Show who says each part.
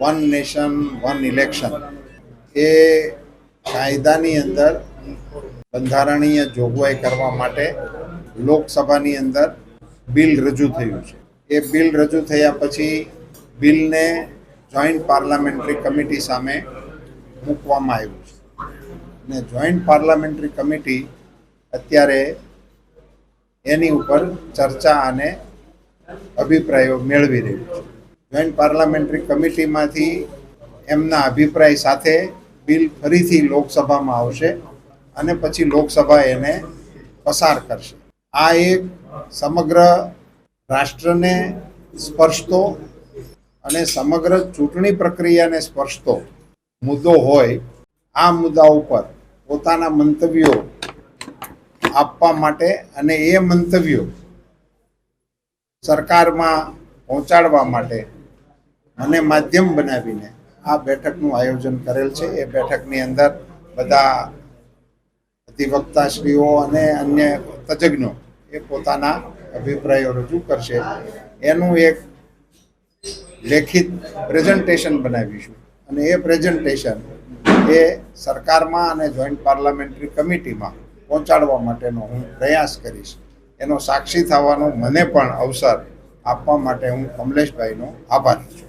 Speaker 1: One nation one election એ કાયદાની અંદર બંધારણીય જોગવાઈ કરવા માટે લોકસભાની અંદર બિલ રજૂ થયું છે. એ બિલ રજૂ થયા પછી બિલને જોઈન્ટ પાર્લામેન્ટરી કમિટી સામે મૂકવામાં આવ્યું છે. ને જોઈન્ટ પાર્લામેન્ટરી કમિટી અત્યારે એની ઉપર ચર્ચા અને અભિપ્રાયો મેળવી રહ્યું છે. જોઈન્ટ પાર્લામેન્ટરી કમિટીમાંથી એમના અભિપ્રાય સાથે બિલ ફરીથી લોકસભામાં આવશે અને પછી લોકસભા એને પસાર કરશે. આ એક સમગ્ર રાષ્ટ્રને સ્પર્શતો અને સમગ્ર ચૂંટણી પ્રક્રિયાને સ્પર્શતો મુદ્દો હોય, આ મુદ્દા ઉપર પોતાના મંતવ્યો આપવા માટે અને એ મંતવ્યો સરકારમાં પહોંચાડવા માટે મને માધ્યમ બનાવીને આ બેઠકનું આયોજન કરેલ છે. એ બેઠકની અંદર બધા અધિવક્તાશ્રીઓ અને અન્ય તજજ્ઞો એ પોતાના અભિપ્રાયો રજૂ કરશે. એનું એક લેખિત પ્રેઝન્ટેશન બનાવીશું. અને એ પ્રેઝન્ટેશન એ સરકારમાં અને જોઈન્ટ પાર્લામેન્ટરી કમિટીમાં પહોંચાડવા માટેનો હું પ્રયાસ કરીશ. એનો સાક્ષી થવાનો મને પણ અવસર આપવા માટે હું કમલેશભાઈનો આભારી છું.